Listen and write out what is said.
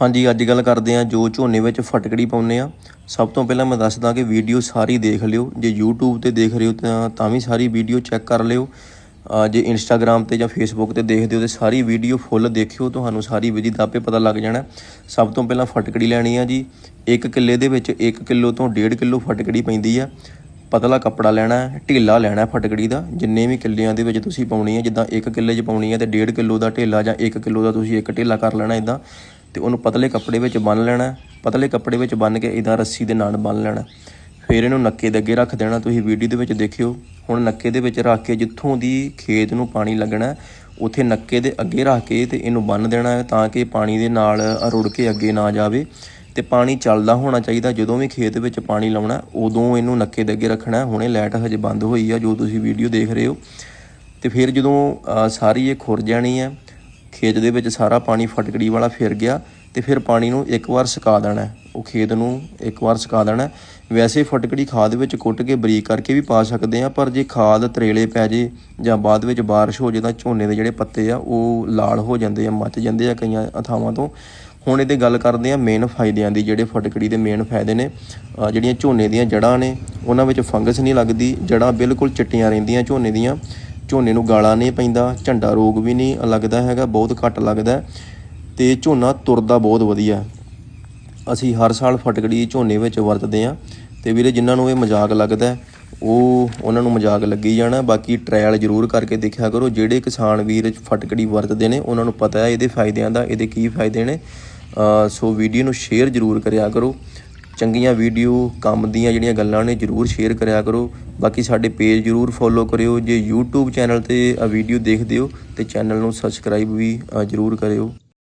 ਹਾਂਜੀ, ਅੱਜ ਗੱਲ ਕਰਦੇ ਹਾਂ ਜੋ ਝੋਨੇ ਵਿੱਚ ਫਟਕੜੀ ਪਾਉਂਦੇ ਆ ਸਭ ਤੋਂ ਪਹਿਲਾਂ ਮੈਂ ਦੱਸਦਾ ਕਿ ਵੀਡੀਓ ਸਾਰੀ ਦੇਖ ਲਿਓ। ਜੇ YouTube ਤੇ ਦੇਖ ਰਹੇ ਹੋ ਤਾਂ ਤਾਂ ਵੀ ਸਾਰੀ ਵੀਡੀਓ ਚੈੱਕ ਕਰ ਲਿਓ। ਜੇ Instagram ਤੇ ਜਾਂ Facebook ਤੇ ਦੇਖਦੇ ਹੋ ਤੇ ਸਾਰੀ ਵੀਡੀਓ ਫੁੱਲ ਦੇਖਿਓ। ਤੁਹਾਨੂੰ ਸਾਰੀ ਵਿਧੀ ਦਾ ਆਪੇ ਪਤਾ ਲੱਗ ਜਾਣਾ। ਸਭ ਤੋਂ ਪਹਿਲਾਂ ਫਟਕੜੀ ਲੈਣੀ ਆ ਜੀ। 1 ਕਿੱਲੇ ਦੇ ਵਿੱਚ 1 ਕਿਲੋ ਤੋਂ 1.5 ਕਿਲੋ ਫਟਕੜੀ ਪੈਂਦੀ ਆ। ਪਤਲਾ ਕੱਪੜਾ ਲੈਣਾ ਹੈ, ਢੇਲਾ ਲੈਣਾ ਹੈ ਫਟਕੜੀ ਦਾ। ਜਿੰਨੇ ਵੀ ਕਿੱਲਿਆਂ ਦੇ ਵਿੱਚ ਤੁਸੀਂ ਪਾਉਣੀ ਹੈ ਜਿੱਦਾਂ 1 ਕਿੱਲੇ 'ਚ ਪਾਉਣੀ ਹੈ ਤੇ 1.5 ਕਿਲੋ ਦਾ ਢੇਲਾ ਜਾਂ 1 ਕਿਲੋ ਦਾ ਤੁਸੀਂ ਇੱਕ ਢੇਲਾ ਕਰ ਲੈਣਾ ਇਦਾਂ ਤੇ ਉਹਨੂੰ ਪਤਲੇ ਕੱਪੜੇ ਵਿੱਚ ਬੰਨ ਲੈਣਾ ਪਤਲੇ ਕੱਪੜੇ ਵਿੱਚ ਬੰਨ ਕੇ ਇਦਾਂ ਰੱਸੀ ਦੇ ਨਾਲ ਬੰਨ ਲੈਣਾ। ਫਿਰ ਇਹਨੂੰ ਨੱਕੇ ਦੇ ਅੱਗੇ ਰੱਖ ਦੇਣਾ। ਤੁਸੀਂ ਵੀਡੀਓ ਦੇ ਵਿੱਚ ਦੇਖਿਓ ਹੁਣ ਨੱਕੇ ਦੇ ਵਿੱਚ ਰੱਖ ਕੇ ਜਿੱਥੋਂ ਦੀ ਖੇਤ ਨੂੰ ਪਾਣੀ ਲੱਗਣਾ ਹੈ, ਉੱਥੇ ਨੱਕੇ ਦੇ ਅੱਗੇ ਰੱਖ ਕੇ ਤੇ ਇਹਨੂੰ ਬੰਨ ਦੇਣਾ ਹੈ ਤਾਂ ਕਿ ਪਾਣੀ ਦੇ ਨਾਲ ਰੁੜ ਕੇ ਅੱਗੇ ਨਾ ਜਾਵੇ। ਤੇ ਪਾਣੀ ਚੱਲਦਾ ਹੋਣਾ ਚਾਹੀਦਾ। ਜਦੋਂ ਵੀ ਖੇਤ ਵਿੱਚ ਪਾਣੀ ਲਾਉਣਾ ਉਦੋਂ ਇਹਨੂੰ ਨੱਕੇ ਦੇ ਅੱਗੇ ਰੱਖਣਾ। ਹੁਣੇ ਲਾਈਟ ਹਜੇ ਬੰਦ ਹੋਈ ਆ ਜੋ ਤੁਸੀਂ ਵੀਡੀਓ ਦੇਖ ਰਹੇ ਹੋ। ਤੇ ਫਿਰ ਜਦੋਂ ਸਾਰੀ ਇਹ ਖੁਰ ਜਾਣੀ ਹੈ ਖੇਤ ਦੇ ਵਿੱਚ ਸਾਰਾ ਪਾਣੀ ਫਟਕੜੀ ਵਾਲਾ ਫਿਰ ਗਿਆ ਤੇ ਫਿਰ ਪਾਣੀ ਨੂੰ ਇੱਕ ਵਾਰ ਸੁਕਾ ਦੇਣਾ ਉਹ ਖੇਤ ਨੂੰ ਇੱਕ ਵਾਰ ਸੁਕਾ ਦੇਣਾ ਵੈਸੇ ਫਟਕੜੀ ਖਾਦ ਵਿੱਚ ਕੁੱਟ ਕੇ ਬਰੀਕ ਕਰਕੇ ਵੀ ਪਾ ਸਕਦੇ ਆ ਪਰ ਜੇ ਖਾਦ ਤਰੇਲੇ ਪੈ ਜੇ ਜਾਂ ਬਾਅਦ ਵਿੱਚ ਬਾਰਿਸ਼ ਹੋ ਜੇ ਤਾਂ ਝੋਨੇ ਦੇ ਜਿਹੜੇ ਪੱਤੇ ਆ, ਉਹ ਲਾਲ ਹੋ ਜਾਂਦੇ ਆ, ਮੱਚ ਜਾਂਦੇ ਆ ਕਈਆਂ ਥਾਵਾਂ ਤੋਂ। ਹੁਣ ਇਹਦੇ ਗੱਲ ਕਰਦੇ ਆ ਮੇਨ ਫਾਇਦਿਆਂ ਦੀ, ਜਿਹੜੇ ਫਟਕੜੀ ਦੇ ਮੇਨ ਫਾਇਦੇ ਨੇ। ਜਿਹੜੀਆਂ ਝੋਨੇ ਦੀਆਂ ਜੜ੍ਹਾਂ ਨੇ, ਉਹਨਾਂ ਵਿੱਚ ਫੰਗਸ ਨਹੀਂ ਲੱਗਦੀ, ਜੜ੍ਹਾਂ ਬਿਲਕੁਲ ਚਿੱਟੀਆਂ ਰਹਿੰਦੀਆਂ ਝੋਨੇ ਦੀਆਂ। ਝੋਨੇ ਨੂੰ ਗਾਲਾ ਨਹੀਂ ਪੈਂਦਾ, ਝੰਡਾ ਰੋਗ ਵੀ ਨਹੀਂ ਲੱਗਦਾ ਹੈਗਾ, ਬਹੁਤ ਘੱਟ ਲੱਗਦਾ ਹੈ ਤੇ ਝੋਨਾ ਤੁਰਦਾ ਬਹੁਤ ਵਧੀਆ ਅਸੀਂ ਹਰ ਸਾਲ ਫਟਕੜੀ ਝੋਨੇ ਵਿੱਚ ਵਰਤਦੇ ਆ ਤੇ ਵੀਰੇ ਜਿਨ੍ਹਾਂ ਨੂੰ ਇਹ ਮਜ਼ਾਕ ਲੱਗਦਾ ਉਹ ਉਹਨਾਂ ਨੂੰ ਮਜ਼ਾਕ ਲੱਗੀ ਜਾਣਾ, ਬਾਕੀ ਟ੍ਰਾਇਲ ਜ਼ਰੂਰ ਕਰਕੇ ਦੇਖਿਆ ਕਰੋ, ਜਿਹੜੇ ਕਿਸਾਨ ਵੀਰ ਫਟਕੜੀ ਵਰਤਦੇ ਨੇ, ਉਹਨਾਂ ਨੂੰ ਪਤਾ ਹੈ ਇਹਦੇ ਫਾਇਦਿਆਂ ਦਾ, ਇਹਦੇ ਕੀ ਫਾਇਦੇ ਨੇ। ਸੋ ਵੀਡੀਓ ਨੂੰ ਸ਼ੇਅਰ ਜ਼ਰੂਰ ਕਰਿਆ ਕਰੋ। ਚੰਗੀਆਂ ਵੀਡੀਓ ਕੰਮ ਦੀਆਂ ਜਿਹੜੀਆਂ ਗੱਲਾਂ ਨੇ ਜਰੂਰ ਸ਼ੇਅਰ ਕਰਿਆ ਕਰੋ। ਬਾਕੀ ਸਾਡੇ ਪੇਜ ਜਰੂਰ ਫੋਲੋ ਕਰਿਓ। ਜੇ YouTube ਚੈਨਲ ਤੇ ਵੀਡੀਓ ਦੇਖਦੇ ਹੋ, ਤੇ ਚੈਨਲ ਨੂੰ ਸਬਸਕ੍ਰਾਈਬ ਵੀ ਜਰੂਰ ਕਰਿਓ।